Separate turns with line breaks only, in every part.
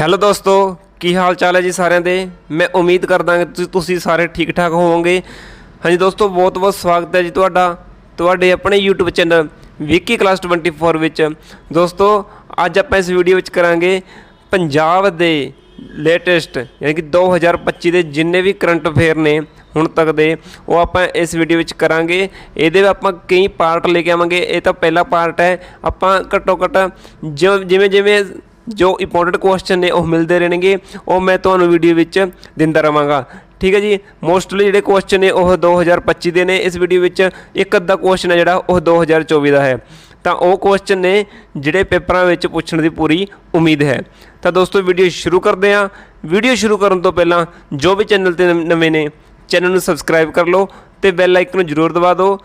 Hello ਦੋਸਤੋ, ਕੀ ਹਾਲ ਚਾਲ ਹੈ ਜੀ ਸਾਰਿਆਂ ਦੇ? ਮੈਂ ਉਮੀਦ ਕਰਦਾ ਕਿ ਤੁਸੀਂ- ਤੁਸੀਂ ਸਾਰੇ ਠੀਕ ਠਾਕ ਹੋਵੋਗੇ। ਹਾਂਜੀ ਦੋਸਤੋ ਬਹੁਤ ਬਹੁਤ ਸਵਾਗਤ ਹੈ ਜੀ ਤੁਹਾਡਾ, ਤੁਹਾਡੇ ਆਪਣੇ YouTube ਚੈਨਲ ਵਿੱਕੀ ਕਲਾਸ 24 ਵਿੱਚ। ਦੋਸਤੋ, ਅੱਜ ਆਪਾਂ ਇਸ ਵੀਡੀਓ ਵਿੱਚ ਕਰਾਂਗੇ ਪੰਜਾਬ ਦੇ ਲੇਟੈਸਟ ਯਾਨੀ ਕਿ 2025 ਦੇ ਜਿੰਨੇ ਵੀ ਕਰੰਟ ਅਫੇਅਰ ਨੇ ਹੁਣ ਤੱਕ ਦੇ, ਉਹ ਆਪਾਂ ਇਸ ਵੀਡੀਓ ਵਿੱਚ ਕਰਾਂਗੇ। ਇਹਦੇ ਆਪਾਂ ਕਈ ਪਾਰਟ ਲੈ ਕੇ ਆਵਾਂਗੇ। ਇਹ ਤਾਂ ਪਹਿਲਾ ਪਾਰਟ ਹੈ, ਆਪਾਂ ਘੱਟੋ ਘੱਟ ਜਿਵੇਂ ਜਿਵੇਂ ਜਿਵੇਂ ਜੋ ਇੰਪੋਰਟੈਂਟ ਕੁਐਸਚਨ ਨੇ, ਉਹ ਮਿਲਦੇ ਰਹਿਣਗੇ। ਉਹ ਮੈਂ ਤੁਹਾਨੂੰ ਵੀਡੀਓ ਵਿੱਚ ਦਿੰਦਾ ਰਵਾਂਗਾ। ਠੀਕ ਹੈ ਜੀ? ਮੋਸਟਲੀ ਜਿਹੜੇ ਕੁਐਸਚਨ ਨੇ, ਉਹ 2025 ਦੇ ਨੇ। ਇਸ ਵੀਡੀਓ ਵਿੱਚ ਇੱਕ ਅੱਧਾ ਕੁਐਸਚਨ ਹੈ ਜਿਹੜਾ, ਉਹ 2024 ਦਾ ਹੈ। ਤਾਂ ਉਹ ਕੁਐਸਚਨ ਨੇ ਜਿਹੜੇ ਪੇਪਰਾਂ ਵਿੱਚ ਪੁੱਛਣ ਦੀ ਪੂਰੀ ਉਮੀਦ ਹੈ। ਤਾਂ ਦੋਸਤੋ ਵੀਡੀਓ ਸ਼ੁਰੂ ਕਰਦੇ ਹਾਂ। ਵੀਡੀਓ ਸ਼ੁਰੂ ਕਰਨ ਤੋਂ ਪਹਿਲਾਂ, ਜੋ ਵੀ ਚੈਨਲ ਤੇ ਨਵੇਂ ਨੇ ਚੈਨਲ ਨੂੰ ਸਬਸਕ੍ਰਾਈਬ ਕਰ ਲਓ ਤੇ ਬੈਲ ਆਈਕਨ ਨੂੰ ਜ਼ਰੂਰ ਦਬਾ ਦਿਓ,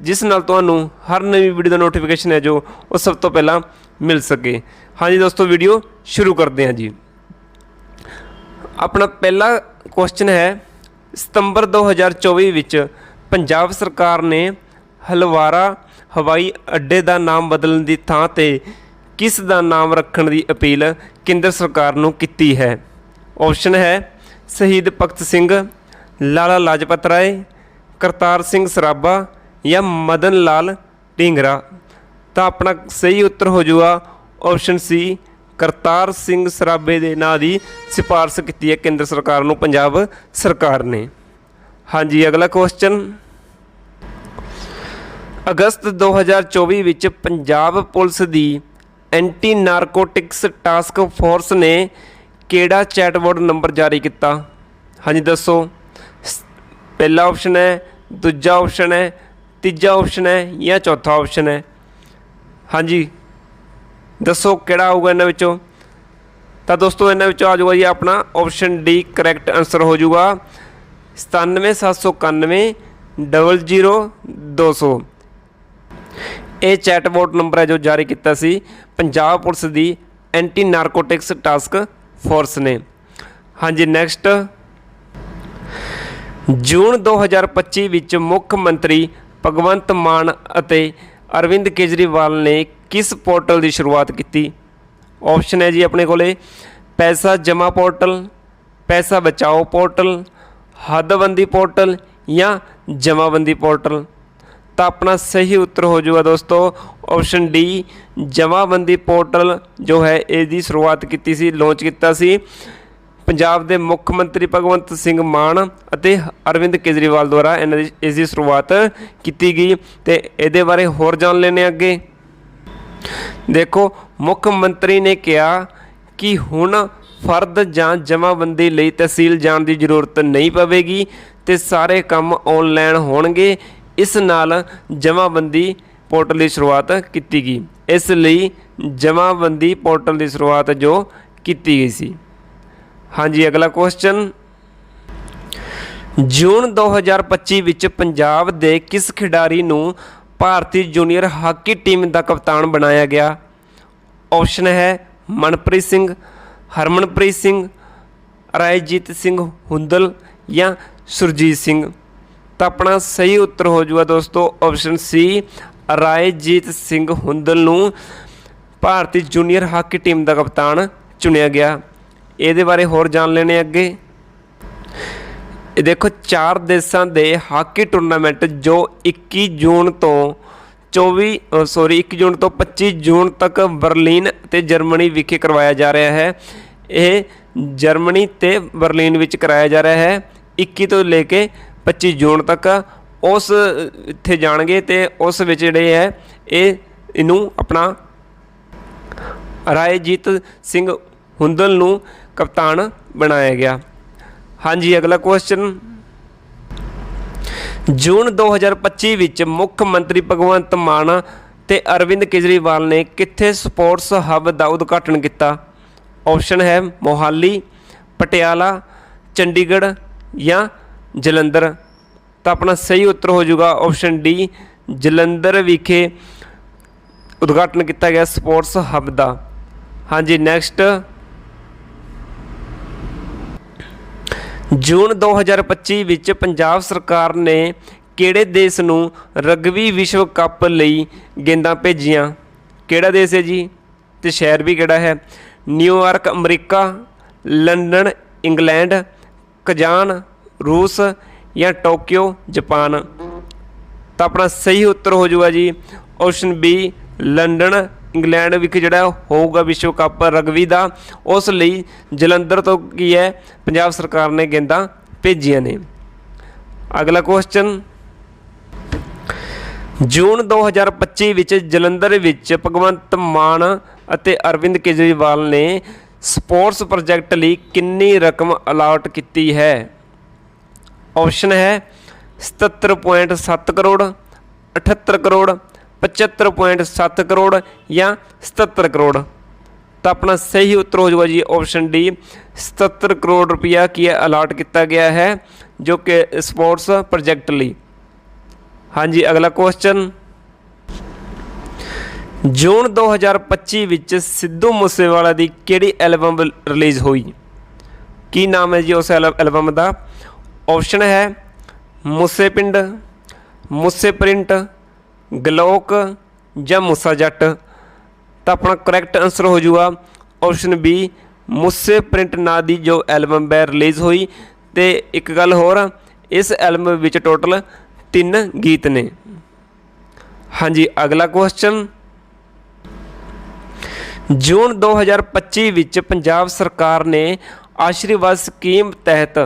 ਜਿਸ ਨਾਲ ਤੁਹਾਨੂੰ ਹਰ ਨਵੀਂ ਵੀਡੀਓ ਦਾ ਨੋਟੀਫਿਕੇਸ਼ਨ ਹੈ ਜੋ, ਉਹ ਸਭ ਤੋਂ ਪਹਿਲਾਂ ਮਿਲ ਸਕੇ। ਹਾਂਜੀ ਦੋਸਤੋ ਵੀਡੀਓ ਸ਼ੁਰੂ ਕਰਦੇ ਹਾਂ ਜੀ। ਆਪਣਾ ਪਹਿਲਾ ਕੁਐਸਚਨ ਹੈ, ਸਤੰਬਰ 2024 ਵਿੱਚ ਪੰਜਾਬ ਸਰਕਾਰ ਨੇ ਹਲਵਾਰਾ ਹਵਾਈ ਅੱਡੇ ਦਾ ਨਾਮ ਬਦਲਣ ਦੀ ਥਾਂ ਤੇ ਕਿਸ ਦਾ ਨਾਮ ਰੱਖਣ ਦੀ ਅਪੀਲ ਕੇਂਦਰ ਸਰਕਾਰ ਨੂੰ ਕੀਤੀ ਹੈ? ਆਪਸ਼ਨ ਹੈ, ਸ਼ਹੀਦ ਭਗਤ ਸਿੰਘ, ਲਾਲਾ ਲਾਜਪਤ ਰਾਏ, ਕਰਤਾਰ ਸਿੰਘ ਸਰਾਭਾ ਜਾਂ ਮਦਨ ਲਾਲ ਢੀਂਗਰਾ। ਤਾਂ ਆਪਣਾ ਸਹੀ ਉੱਤਰ ਹੋ ਜਾਊਗਾ ਆਪਸ਼ਨ ਸੀ ਕਰਤਾਰ ਸਿੰਘ ਸਰਾਭੇ ਦੇ ਨਾਂ ਦੀ ਸਿਫਾਰਸ਼ ਕੀਤੀ ਹੈ ਕੇਂਦਰ ਸਰਕਾਰ ਨੂੰ, ਪੰਜਾਬ ਸਰਕਾਰ ਨੇ। ਹਾਂਜੀ, ਅਗਲਾ ਕੁਐਸਚਨ ਅਗਸਤ 2024 ਵਿੱਚ ਪੰਜਾਬ ਪੁਲਿਸ ਦੀ ਐਂਟੀ ਨਾਰਕੋਟਿਕਸ ਟਾਸਕ ਫੋਰਸ ਨੇ ਕਿਹੜਾ ਚੈਟਬੋਟ ਨੰਬਰ ਜਾਰੀ ਕੀਤਾ? ਹਾਂਜੀ, ਦੱਸੋ। ਪਹਿਲਾ ਆਪਸ਼ਨ ਹੈ, ਦੂਜਾ ਆਪਸ਼ਨ ਹੈ, ਤੀਜਾ ਆਪਸ਼ਨ ਹੈ ਜਾਂ ਚੌਥਾ ਆਪਸ਼ਨ ਹੈ? ਹਾਂਜੀ। ਦੱਸੋ ਕਿਹੜਾ ਆਊਗਾ ਇਹਨਾਂ ਵਿੱਚੋਂ? ਤਾਂ ਦੋਸਤੋ, ਇਹਨਾਂ ਵਿੱਚੋਂ ਆ ਜਾਊਗਾ ਜੀ ਆਪਣਾ ਆਪਸ਼ਨ ਡੀ ਕਰੈਕਟ ਆਨਸਰ ਹੋ ਜਾਊਗਾ। 97791 00200 ਇਹ ਚੈਟਬੋਟ ਨੰਬਰ ਹੈ ਜੋ ਜਾਰੀ ਕੀਤਾ ਸੀ। ਪੰਜਾਬ ਪੁਲਿਸ ਦੀ ਐਂਟੀ ਨਾਰਕੋਟਿਕਸ ਟਾਸਕ ਫੋਰਸ ਨੇ। ਹਾਂਜੀ ਨੈਕਸਟ ਜੂਨ 2025 ਵਿੱਚ ਮੁੱਖ ਮੰਤਰੀ ਭਗਵੰਤ ਮਾਨ ਅਤੇ ਅਰਵਿੰਦ ਕੇਜਰੀਵਾਲ ਨੇ ਕਿਸ ਪੋਰਟਲ ਦੀ ਸ਼ੁਰੂਆਤ ਕੀਤੀ? ਆਪਸ਼ਨ ਹੈ ਜੀ ਆਪਣੇ ਕੋਲੇ, ਪੈਸਾ ਜਮਾ ਪੋਰਟਲ, ਪੈਸਾ ਬਚਾਓ ਪੋਰਟਲ, ਹੱਦਬੰਦੀ ਪੋਰਟਲ ਜਾਂ ਜਮਾਬੰਦੀ ਪੋਰਟਲ? ਤਾਂ ਆਪਣਾ ਸਹੀ ਉੱਤਰ ਹੋ ਜਾਊਗਾ ਦੋਸਤੋ ਆਪਸ਼ਨ ਡੀ ਜਮਾਬੰਦੀ ਪੋਰਟਲ ਜੋ ਹੈ, ਇਹਦੀ ਸ਼ੁਰੂਆਤ ਕੀਤੀ ਸੀ ਲਾਂਚ ਕੀਤਾ ਸੀ। ਪੰਜਾਬ ਦੇ ਮੁੱਖ ਮੰਤਰੀ ਭਗਵੰਤ ਸਿੰਘ ਮਾਨ ਅਤੇ ਅਰਵਿੰਦ ਕੇਜਰੀਵਾਲ ਦੁਆਰਾ ਇਹਨਾਂ ਦੀ ਇਸ ਦੀ ਸ਼ੁਰੂਆਤ ਕੀਤੀ ਗਈ ਤੇ ਇਹਦੇ ਬਾਰੇ ਹੋਰ ਜਾਣ ਲੈਣੇ ਅੱਗੇ। ਦੇਖੋ, ਮੁੱਖ ਮੰਤਰੀ ਨੇ ਕਿਹਾ ਕਿ ਹੁਣ ਫਰਦ ਜਾਂ ਜਮਾਬੰਦੀ ਲਈ ਤਹਿਸੀਲ ਜਾਣ ਦੀ ਜ਼ਰੂਰਤ ਨਹੀਂ ਪਵੇਗੀ ਤੇ ਸਾਰੇ ਕੰਮ ਆਨਲਾਈਨ ਹੋਣਗੇ। ਇਸ ਨਾਲ ਜਮਾਬੰਦੀ ਪੋਰਟਲ ਦੀ ਸ਼ੁਰੂਆਤ ਕੀਤੀ ਗਈ। ਇਸ ਲਈ ਜਮਾਬੰਦੀ ਪੋਰਟਲ ਦੀ ਸ਼ੁਰੂਆਤ ਜੋ ਕੀਤੀ ਗਈ ਸੀ। ਹਾਂਜੀ, ਅਗਲਾ ਕੁਐਸਚਨ ਜੂਨ 2025 ਵਿੱਚ ਪੰਜਾਬ ਦੇ ਕਿਸ ਖਿਡਾਰੀ ਨੂੰ ਭਾਰਤੀ ਜੂਨੀਅਰ ਹਾਕੀ ਟੀਮ ਦਾ ਕਪਤਾਨ ਬਣਾਇਆ ਗਿਆ? ਆਪਸ਼ਨ ਹੈ ਮਨਪ੍ਰੀਤ ਸਿੰਘ, ਹਰਮਨਪ੍ਰੀਤ ਸਿੰਘ, ਰਾਏਜੀਤ ਸਿੰਘ ਹੁੰਦਲ ਜਾਂ ਸੁਰਜੀਤ ਸਿੰਘ? ਤਾਂ ਆਪਣਾ ਸਹੀ ਉੱਤਰ ਹੋ ਜਾਊਗਾ ਦੋਸਤੋ ਆਪਸ਼ਨ ਸੀ ਰਾਏਜੀਤ ਸਿੰਘ ਹੁੰਦਲ ਨੂੰ ਭਾਰਤੀ ਜੂਨੀਅਰ ਹਾਕੀ ਟੀਮ ਦਾ ਕਪਤਾਨ ਚੁਣਿਆ ਗਿਆ। ਇਹਦੇ ਬਾਰੇ ਹੋਰ ਜਾਣ ਲੈਣੇ ਅੱਗੇ। ਇਹ ਦੇਖੋ, ਚਾਰ ਦੇਸ਼ਾਂ ਦੇ ਹਾਕੀ ਟੂਰਨਾਮੈਂਟ ਜੋ 21 ਜੂਨ ਤੋਂ 24 ਸੌਰੀ 1 ਜੂਨ ਤੋਂ 25 ਜੂਨ ਤੱਕ ਬਰਲਿਨ ਤੇ ਜਰਮਨੀ ਵਿਖੇ ਕਰਵਾਇਆ ਜਾ ਰਿਹਾ ਹੈ। ਇਹ ਜਰਮਨੀ ਤੇ ਬਰਲਿਨ ਵਿੱਚ ਕਰਾਇਆ ਜਾ ਰਿਹਾ ਹੈ। 21 ਤੋਂ ਲੈ ਕੇ 25 ਜੂਨ ਤੱਕ ਉਸ ਇੱਥੇ ਜਾਣਗੇ ਤੇ ਉਸ ਵਿੱਚ ਜਿਹੜੇ ਹੈ, ਇਹ ਇਹਨੂੰ ਆਪਣਾ ਰਾਏਜੀਤ ਸਿੰਘ ਹੁੰਦਲ ਨੂੰ ਕਪਤਾਨ ਬਣਾਇਆ ਗਿਆ। ਹਾਂਜੀ, ਅਗਲਾ ਕੁਐਸਚਨ ਜੂਨ 2025 ਵਿੱਚ ਮੁੱਖ ਮੰਤਰੀ ਭਗਵੰਤ ਮਾਨ ਤੇ ਅਰਵਿੰਦ ਕੇਜਰੀਵਾਲ ਨੇ ਕਿੱਥੇ ਸਪੋਰਟਸ ਹੱਬ ਦਾ ਉਦਘਾਟਨ ਕੀਤਾ? ਆਪਸ਼ਨ ਹੈ ਮੋਹਾਲੀ, ਪਟਿਆਲਾ, ਚੰਡੀਗੜ੍ਹ ਜਾਂ ਜਲੰਧਰ। ਤਾਂ ਆਪਣਾ ਸਹੀ ਉੱਤਰ ਹੋ ਜਾਊਗਾ ਆਪਸ਼ਨ ਡੀ ਜਲੰਧਰ ਵਿਖੇ ਉਦਘਾਟਨ ਕੀਤਾ ਗਿਆ ਸਪੋਰਟਸ ਹੱਬ ਦਾ। ਹਾਂਜੀ ਨੈਕਸਟ ਜੂਨ 2025 ਵਿੱਚ ਪੰਜਾਬ ਸਰਕਾਰ ਨੇ ਕਿਹੜੇ ਦੇਸ਼ ਨੂੰ ਰਗਬੀ ਵਿਸ਼ਵ ਕੱਪ ਲਈ ਗੇਂਦਾਂ ਭੇਜੀਆਂ? ਕਿਹੜਾ ਦੇਸ਼ ਹੈ ਜੀ? ਤੇ ਸ਼ਹਿਰ ਵੀ ਕਿਹੜਾ ਹੈ? ਨਿਊਯਾਰਕ, ਅਮਰੀਕਾ, ਲੰਡਨ, ਇੰਗਲੈਂਡ, ਕਜ਼ਾਨ, ਰੂਸ ਜਾਂ ਟੋਕੀਓ, ਜਾਪਾਨ? ਤਾਂ ਆਪਣਾ ਸਹੀ ਉੱਤਰ ਹੋ ਜਾਊਗਾ ਜੀ ਆਪਸ਼ਨ ਬੀ, ਲੰਡਨ। ਇੰਗਲੈਂਡ ਵਿਖੇ ਜਿਹੜਾ ਹੋਊਗਾ ਵਿਸ਼ਵ ਕੱਪ ਰਗਬੀ ਦਾ, ਉਸ ਲਈ ਜਲੰਧਰ ਤੋਂ ਕੀ ਹੈ, ਪੰਜਾਬ ਸਰਕਾਰ ਨੇ ਗੇਂਦਾਂ ਭੇਜੀਆਂ ਨੇ। ਅਗਲਾ ਕੁਐਸਚਨ ਜੂਨ 2025 ਵਿੱਚ ਜਲੰਧਰ ਵਿੱਚ ਭਗਵੰਤ ਮਾਨ ਅਤੇ ਅਰਵਿੰਦ ਕੇਜਰੀਵਾਲ ਨੇ ਸਪੋਰਟਸ ਪ੍ਰੋਜੈਕਟ ਲਈ ਕਿੰਨੀ ਰਕਮ ਅਲਾਟ ਕੀਤੀ ਹੈ? ਆਪਸ਼ਨ ਹੈ 77.7 ਕਰੋੜ 78 ਕਰੋੜ 75.7 ਕਰੋੜ ਜਾਂ 77 ਕਰੋੜ। ਤਾਂ ਆਪਣਾ ਸਹੀ ਉੱਤਰ ਹੋ ਜਾਊਗਾ ਜੀ ਆਪਸ਼ਨ ਡੀ। 77 ਕਰੋੜ ਰੁਪਇਆ ਕੀ ਹੈ ਅਲਾਟ ਕੀਤਾ ਗਿਆ ਹੈ, ਜੋ ਕਿ ਸਪੋਰਟਸ ਪ੍ਰੋਜੈਕਟ ਲਈ। ਹਾਂਜੀ, ਅਗਲਾ ਕੁਐਸਚਨ ਜੂਨ 2025 ਵਿੱਚ ਸਿੱਧੂ ਮੂਸੇਵਾਲਾ ਦੀ ਕਿਹੜੀ ਐਲਬਮ ਰਿਲੀਜ਼ ਹੋਈ? ਕੀ ਨਾਮ ਹੈ ਜੀ ਉਸ ਐਲ- ਐਲਬਮ ਦਾ? ਆਪਸ਼ਨ ਹੈ ਮੂਸੇ ਪਿੰਡ ਮੂਸੇ ਪ੍ਰਿੰਟ ਗਲੋਕ ਜਾਂ ਮੂਸਾ ਜੱਟ। ਤਾਂ ਆਪਣਾ ਕਰੈਕਟ ਆਨਸਰ ਹੋ ਜਾਊਗਾ ਆਪਸ਼ਨ ਬੀ ਮੂਸੇ ਪ੍ਰਿੰਟ ਨਾਂ ਦੀ ਜੋ ਐਲਬਮ ਬੈ ਰਿਲੀਜ਼ ਹੋਈ। ਤੇ ਇੱਕ ਗੱਲ ਹੋਰ, ਇਸ ਐਲਬਮ ਵਿੱਚ ਟੋਟਲ ਤਿੰਨ ਗੀਤ ਨੇ। ਹਾਂਜੀ, ਅਗਲਾ ਕੁਐਸਚਨ ਜੂਨ 2025 ਵਿੱਚ ਪੰਜਾਬ ਸਰਕਾਰ ਨੇ ਆਸ਼ੀਰਵਾਦ ਸਕੀਮ ਤਹਿਤ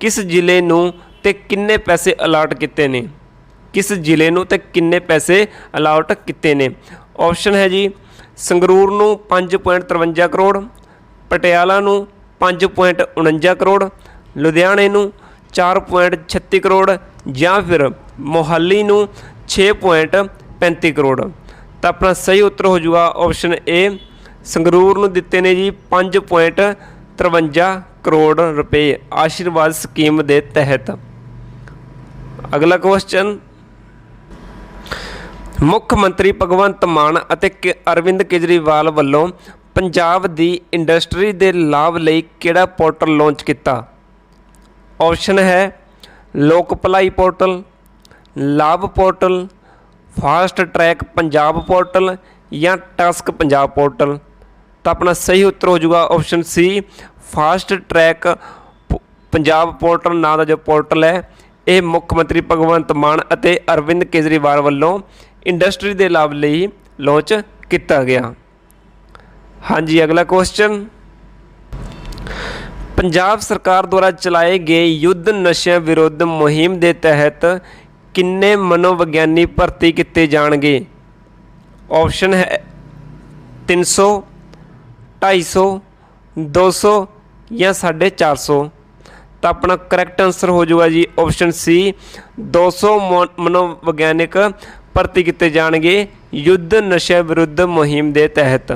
ਕਿਸ ਜ਼ਿਲ੍ਹੇ ਨੂੰ ਤੇ ਕਿੰਨੇ ਪੈਸੇ ਅਲਾਟ ਕੀਤੇ ਨੇ? ਕਿਸ ਜ਼ਿਲ੍ਹੇ ਨੂੰ ਤੇ ਕਿੰਨੇ ਪੈਸੇ ਅਲਾਟ ਕੀਤੇ ਨੇ? ਆਪਸ਼ਨ ਹੈ ਜੀ, ਸੰਗਰੂਰ ਨੂੰ 5.53 ਕਰੋੜ, ਪਟਿਆਲਾ ਨੂੰ 5.49 ਕਰੋੜ, ਲੁਧਿਆਣੇ ਨੂੰ 4.36 ਕਰੋੜ ਜਾਂ ਫਿਰ ਮੋਹਾਲੀ ਨੂੰ 6.35 ਕਰੋੜ। ਤਾਂ ਆਪਣਾ ਸਹੀ ਉੱਤਰ ਹੋ ਜਾਊਗਾ ਆਪਸ਼ਨ ਏ ਸੰਗਰੂਰ ਨੂੰ ਦਿੱਤੇ ਨੇ ਜੀ 5.53 ਕਰੋੜ ਰੁਪਏ ਆਸ਼ੀਰਵਾਦ ਸਕੀਮ ਦੇ ਤਹਿਤ। ਅਗਲਾ ਕੁਐਸਚਨ ਮੁੱਖ ਮੰਤਰੀ ਭਗਵੰਤ ਮਾਨ ਅਤੇ ਕੇ- ਅਰਵਿੰਦ ਕੇਜਰੀਵਾਲ ਵੱਲੋਂ ਪੰਜਾਬ ਦੀ ਇੰਡਸਟਰੀ ਦੇ ਲਾਭ ਲਈ ਕਿਹੜਾ ਪੋਰਟਲ ਲਾਂਚ ਕੀਤਾ? ਆਪਸ਼ਨ ਹੈ Lok Bhalai portal, Labh portal, fast track Punjab portal ਜਾਂ ਟਾਸਕ ਪੰਜਾਬ ਪੋਰਟਲ। ਤਾਂ ਆਪਣਾ ਸਹੀ ਉੱਤਰ ਹੋ ਜਾਊਗਾ option C, fast track Punjab portal ਨਾਂ ਦਾ ਜੋ ਪੋਰਟਲ ਹੈ, ਇਹ ਮੁੱਖ ਮੰਤਰੀ ਭਗਵੰਤ ਮਾਨ ਅਤੇ ਅਰਵਿੰਦ ਕੇਜਰੀਵਾਲ ਵੱਲੋਂ ਇੰਡਸਟਰੀ ਦੇ ਲਾਭ ਲਈ ਲਾਂਚ ਕੀਤਾ ਗਿਆ। ਹਾਂਜੀ, ਅਗਲਾ ਕੁਐਸਚਨ ਪੰਜਾਬ ਸਰਕਾਰ ਦੁਆਰਾ ਚਲਾਏ ਗਏ ਯੁੱਧ ਨਸ਼ਿਆਂ ਵਿਰੁੱਧ ਮੁਹਿੰਮ ਦੇ ਤਹਿਤ ਕਿੰਨੇ ਮਨੋਵਿਗਿਆਨੀ ਭਰਤੀ ਕੀਤੇ ਜਾਣਗੇ? ਆਪਸ਼ਨ ਹੈ 300 250 200 ਜਾਂ 450 ਤਾਂ ਆਪਣਾ ਕਰੈਕਟ ਆਨਸਰ ਹੋ ਜਾਊਗਾ ਜੀ ਆਪਸ਼ਨ ਸੀ 200 ਮੋ- ਮਨੋਵਿਗਿਆਨਿਕ ਭਰਤੀ ਕੀਤੇ ਜਾਣਗੇ ਯੁੱਧ ਨਸ਼ੇ ਵਿਰੁੱਧ ਮੁਹਿੰਮ ਦੇ ਤਹਿਤ।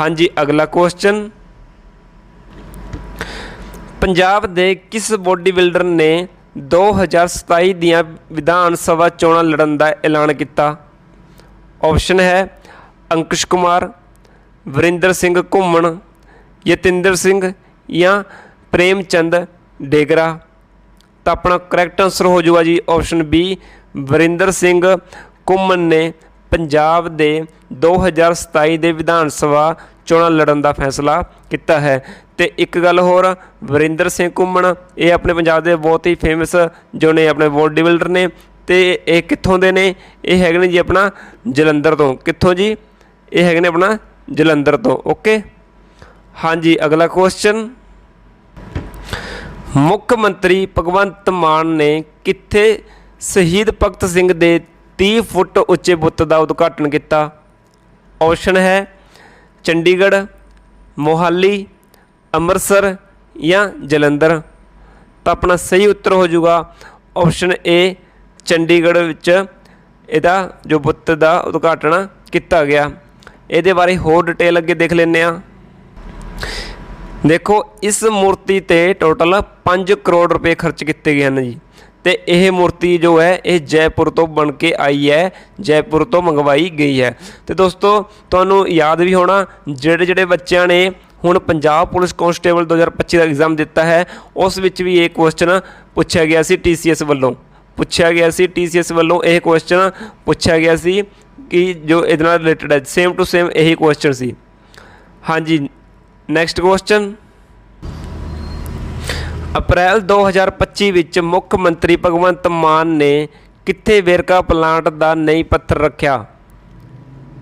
ਹਾਂਜੀ, ਅਗਲਾ ਕੁਐਸਚਨ ਪੰਜਾਬ ਦੇ ਕਿਸ ਬੋਡੀ ਬਿਲਡਰ ਨੇ 2027 ਦੀਆਂ ਵਿਧਾਨ ਸਭਾ ਚੋਣਾਂ ਲੜਨ ਦਾ ਐਲਾਨ ਕੀਤਾ? ਆਪਸ਼ਨ ਹੈ ਅੰਕੁਸ਼ ਕੁਮਾਰ, ਵਰਿੰਦਰ ਸਿੰਘ ਘੁੰਮਣ, ਯਤਿੰਦਰ ਸਿੰਘ ਜਾਂ ਪ੍ਰੇਮ ਚੰਦ ਡੇਗਰਾ। ਤਾਂ ਆਪਣਾ ਕਰੈਕਟ ਆਨਸਰ ਹੋ ਜਾਊਗਾ ਜੀ ਆਪਸ਼ਨ ਬੀ ਵਰਿੰਦਰ ਸਿੰਘ ਘੁੰਮਣ ਨੇ ਪੰਜਾਬ ਦੇ 2027 ਦੇ ਵਿਧਾਨ ਸਭਾ ਚੋਣਾਂ ਲੜਨ ਦਾ ਫੈਸਲਾ ਕੀਤਾ ਹੈ। ਤੇ ਇੱਕ ਗੱਲ ਹੋਰ, ਵਰਿੰਦਰ ਸਿੰਘ ਘੁੰਮਣ, ਇਹ ਆਪਣੇ ਪੰਜਾਬ ਦੇ ਬਹੁਤ ਹੀ ਫੇਮਸ ਜੋ ਨੇ ਆਪਣੇ ਬੋਡੀ ਬਿਲਡਰ ਨੇ ਤੇ ਇਹ ਕਿੱਥੋਂ ਦੇ ਨੇ? ਇਹ ਹੈਗੇ ਨੇ ਜੀ ਆਪਣਾ ਜਲੰਧਰ ਤੋਂ। ਕਿੱਥੋਂ ਜੀ? ਇਹ ਹੈਗੇ ਨੇ ਆਪਣਾ ਜਲੰਧਰ ਤੋਂ। ਓਕੇ ਹਾਂਜੀ, ਅਗਲਾ ਕੁਐਸਚਨ ਮੁੱਖ ਮੰਤਰੀ ਭਗਵੰਤ ਮਾਨ ਨੇ ਕਿੱਥੇ ਸ਼ਹੀਦ ਭਗਤ ਸਿੰਘ ਦੇ 30 ਫੁੱਟ ਉੱਚੇ ਬੁੱਤ ਦਾ ਉਦਘਾਟਨ ਕੀਤਾ। ਆਪਸ਼ਨ ਹੈ ਚੰਡੀਗੜ੍ਹ, ਮੋਹਾਲੀ, ਅੰਮ੍ਰਿਤਸਰ ਜਾਂ ਜਲੰਧਰ। ਤਾਂ ਆਪਣਾ ਸਹੀ ਉੱਤਰ ਹੋ ਜਾਊਗਾ। ਆਪਸ਼ਨ ਏ ਚੰਡੀਗੜ੍ਹ ਵਿੱਚ ਇਹਦਾ ਜੋ ਬੁੱਤ ਦਾ ਉਦਘਾਟਨ ਕੀਤਾ ਗਿਆ। ਇਹਦੇ ਬਾਰੇ ਹੋਰ ਡਿਟੇਲ ਅੱਗੇ ਦੇਖ ਲੈਂਦੇ ਆ ਦੇਖੋ, ਇਸ ਮੂਰਤੀ ਤੇ ਟੋਟਲ 5 ਕਰੋੜ ਰੁਪਏ ਖਰਚ ਕੀਤੇ ਗਏ ਹਨ ਜੀ। ਤੇ ਇਹ ਮੂਰਤੀ ਜੋ ਹੈ, ਇਹ ਜੈਪੁਰ ਤੋਂ ਬਣ ਕੇ ਆਈ ਹੈ, ਜੈਪੁਰ ਤੋਂ ਮੰਗਵਾਈ ਗਈ ਹੈ। ਤੇ ਦੋਸਤੋ, ਤੁਹਾਨੂੰ ਯਾਦ ਵੀ ਹੋਣਾ ਜਿਹੜੇ ਜਿਹੜੇ ਬੱਚਿਆਂ ਨੇ ਹੁਣ ਪੰਜਾਬ ਪੁਲਿਸ ਕਾਂਸਟੇਬਲ 2025 ਦਾ ਐਗਜ਼ਾਮ ਦਿੱਤਾ ਹੈ, ਉਸ ਵਿੱਚ ਵੀ ਇਹ ਕੁਐਸਚਨ ਪੁੱਛਿਆ ਗਿਆ ਸੀ TCS ਵੱਲੋਂ। ਪੁੱਛਿਆ ਗਿਆ ਸੀ TCS ਵੱਲੋਂ ਇਹ ਕੁਐਸਚਨ ਪੁੱਛਿਆ ਗਿਆ ਸੀ ਕਿ ਜੋ ਇਹਦੇ ਨਾਲ ਰਿਲੇਟਡ ਹੈ ਸੇਮ ਟੂ ਸੇਮ ਇਹੀ ਕੁਐਸਚਨ ਸੀ। ਹਾਂਜੀ ਨੈਕਸਟ ਕੁਐਸਚਨ ਅਪ੍ਰੈਲ 2025 ਵਿੱਚ ਮੁੱਖ ਮੰਤਰੀ ਭਗਵੰਤ ਮਾਨ ਨੇ ਕਿੱਥੇ ਵੇਰਕਾ ਪਲਾਂਟ ਦਾ ਨਈ ਪੱਥਰ ਰੱਖਿਆ?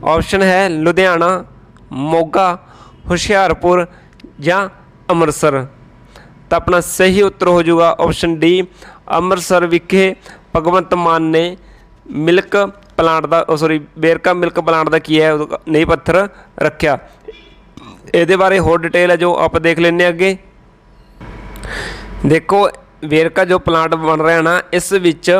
ਆਪਸ਼ਨ ਹੈ ਲੁਧਿਆਣਾ, ਮੋਗਾ, ਹੁਸ਼ਿਆਰਪੁਰ ਜਾਂ ਅੰਮ੍ਰਿਤਸਰ। ਤਾਂ ਆਪਣਾ ਸਹੀ ਉੱਤਰ ਹੋ ਜਾਊਗਾ ਆਪਸ਼ਨ ਡੀ, ਅੰਮ੍ਰਿਤਸਰ ਵਿਖੇ ਭਗਵੰਤ ਮਾਨ ਨੇ ਮਿਲਕ ਪਲਾਂਟ ਦਾ ਸੌਰੀ ਵੇਰਕਾ ਮਿਲਕ ਪਲਾਂਟ ਦਾ ਕੀ ਹੈ? ਉਹਦਾ ਪੱਥਰ ਰੱਖਿਆ। ਇਹਦੇ ਬਾਰੇ ਹੋਰ ਡਿਟੇਲ ਹੈ ਜੋ ਆਪਾਂ ਦੇਖ ਲੈਂਦੇ ਹਾਂ ਅੱਗੇ। ਦੇਖੋ, ਵੇਰਕਾ ਜੋ ਪਲਾਂਟ ਬਣ ਰਿਹਾ ਨਾ, ਇਸ ਵਿੱਚ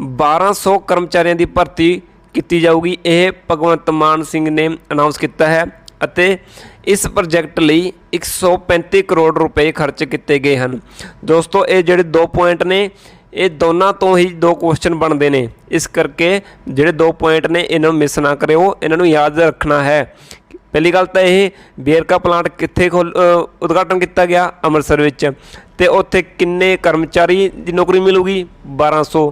1200 ਕਰਮਚਾਰੀਆਂ ਦੀ ਭਰਤੀ ਕੀਤੀ ਜਾਊਗੀ। ਇਹ ਭਗਵੰਤ ਮਾਨ ਸਿੰਘ ਨੇ ਅਨਾਉਂਸ ਕੀਤਾ ਹੈ ਅਤੇ ਇਸ ਪ੍ਰੋਜੈਕਟ ਲਈ 135 ਕਰੋੜ ਰੁਪਏ ਖਰਚ ਕੀਤੇ ਗਏ ਹਨ। ਦੋਸਤੋ, ਇਹ ਜਿਹੜੇ ਦੋ ਪੁਆਇੰਟ ਨੇ, ਇਹ ਦੋਨਾਂ ਤੋਂ ਹੀ ਦੋ ਕੁਐਸਚਨ ਬਣਦੇ ਨੇ। ਇਸ ਕਰਕੇ ਜਿਹੜੇ ਦੋ ਪੁਆਇੰਟ ਨੇ, ਇਹਨਾਂ ਨੂੰ ਮਿਸ ਨਾ ਕਰਿਓ। ਇਹਨਾਂ ਨੂੰ ਯਾਦ ਰੱਖਣਾ ਹੈ। ਪਹਿਲੀ ਗੱਲ ਤਾਂ ਇਹ, ਵੇਰਕਾ ਪਲਾਂਟ ਕਿੱਥੇ ਖੋਲ ਉਦਘਾਟਨ ਕੀਤਾ ਗਿਆ? ਅੰਮ੍ਰਿਤਸਰ ਵਿੱਚ। ਤੇ ਉੱਥੇ ਕਿੰਨੇ ਕਰਮਚਾਰੀ ਦੀ ਨੌਕਰੀ ਮਿਲੂਗੀ? 1200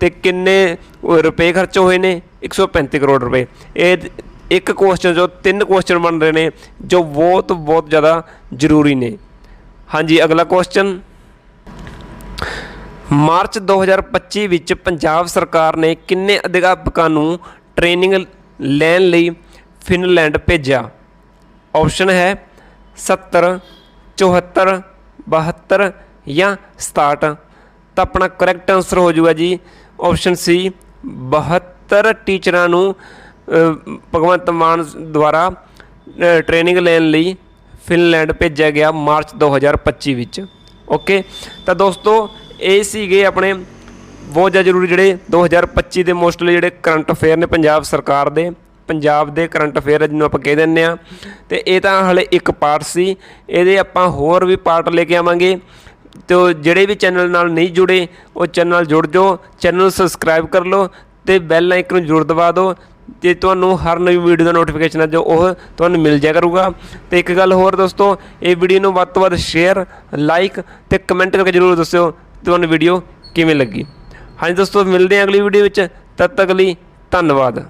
ਤੇ ਕਿੰਨੇ ਰੁਪਏ ਖਰਚ ਹੋਏ ਨੇ? 135 ਕਰੋੜ ਰੁਪਏ। ਇਹ ਇੱਕ ਕੁਐਸਚਨ ਜੋ ਤਿੰਨ ਕੁਐਸਚਨ ਬਣ ਰਹੇ ਨੇ, ਜੋ ਬਹੁਤ ਬਹੁਤ ਜ਼ਿਆਦਾ ਜ਼ਰੂਰੀ ਨੇ। ਹਾਂਜੀ, ਅਗਲਾ ਕੁਐਸਚਨ ਮਾਰਚ 2025 ਵਿੱਚ ਪੰਜਾਬ ਸਰਕਾਰ ਨੇ ਕਿੰਨੇ ਅਧਿਆਪਕਾਂ ਨੂੰ ਟ੍ਰੇਨਿੰਗ ਲੈਣ ਲਈ ਫਿਨਲੈਂਡ ਭੇਜਿਆ? ਆਪਸ਼ਨ ਹੈ 70 74 72 ਜਾਂ 67 ਤਾਂ ਆਪਣਾ ਕਰੈਕਟ ਆਨਸਰ ਹੋ ਜਾਊਗਾ ਜੀ ਆਪਸ਼ਨ ਸੀ 72 ਟੀਚਰਾਂ ਨੂੰ ਭਗਵੰਤ ਮਾਨ ਦੁਆਰਾ ਟ੍ਰੇਨਿੰਗ ਲੈਣ ਲਈ ਫਿਨਲੈਂਡ ਭੇਜਿਆ ਗਿਆ ਮਾਰਚ 2025 ਵਿੱਚ। ਓਕੇ ਤਾਂ ਦੋਸਤੋ, ਇਹ ਸੀਗੇ ਆਪਣੇ ਬਹੁਤ ਜ਼ਿਆਦਾ ਜ਼ਰੂਰੀ ਜਿਹੜੇ 2025 ਦੇ ਮੋਸਟਲੀ ਜਿਹੜੇ ਕਰੰਟ ਅਫੇਅਰ ਨੇ ਪੰਜਾਬ ਸਰਕਾਰ ਦੇ। ਪੰਜਾਬ ਦੇ ਕਰੰਟ ਅਫੇਅਰ ਜਿਹਨੂੰ ਆਪਾਂ ਕਹਿ ਦਿੰਦੇ ਆ ਤੇ ਇਹ ਤਾਂ ਹਲੇ ਇੱਕ ਪਾਰਟ ਸੀ। ਇਹਦੇ ਆਪਾਂ ਹੋਰ ਵੀ ਪਾਰਟ ਲੈ ਕੇ ਆਵਾਂਗੇ। ਤੇ ਉਹ ਜਿਹੜੇ ਵੀ ਚੈਨਲ ਨਾਲ ਨਹੀਂ ਜੁੜੇ, ਉਹ ਚੈਨਲ ਜੁੜ ਜਾਓ। ਚੈਨਲ ਨੂੰ ਸਬਸਕ੍ਰਾਈਬ ਕਰ ਲਓ ਤੇ ਬੈਲ ਆਈਕਨ ਨੂੰ ਜ਼ਰੂਰ ਦਬਾ ਦਿਓ। ਤੇ ਤੁਹਾਨੂੰ ਹਰ ਨਵੀਂ ਵੀਡੀਓ ਦਾ ਨੋਟੀਫਿਕੇਸ਼ਨ ਹੈ ਜੋ ਉਹ ਤੁਹਾਨੂੰ ਮਿਲ ਜਾਇਆ ਕਰੂਗਾ। ਤੇ ਇੱਕ ਗੱਲ ਹੋਰ ਦੋਸਤੋ, ਇਹ ਵੀਡੀਓ ਨੂੰ ਵੱਧ ਤੋਂ ਵੱਧ ਸ਼ੇਅਰ ਲਾਈਕ ਤੇ ਕਮੈਂਟ ਕਰਕੇ ਜ਼ਰੂਰ ਦੱਸਿਓ ਤੁਹਾਨੂੰ ਵੀਡੀਓ ਕਿਵੇਂ ਲੱਗੀ। ਹਾਂਜੀ ਦੋਸਤੋ, ਮਿਲਦੇ ਹਾਂ ਅਗਲੀ ਵੀਡੀਓ ਵਿੱਚ। ਤਦ ਤੱਕ ਲਈ ਧੰਨਵਾਦ।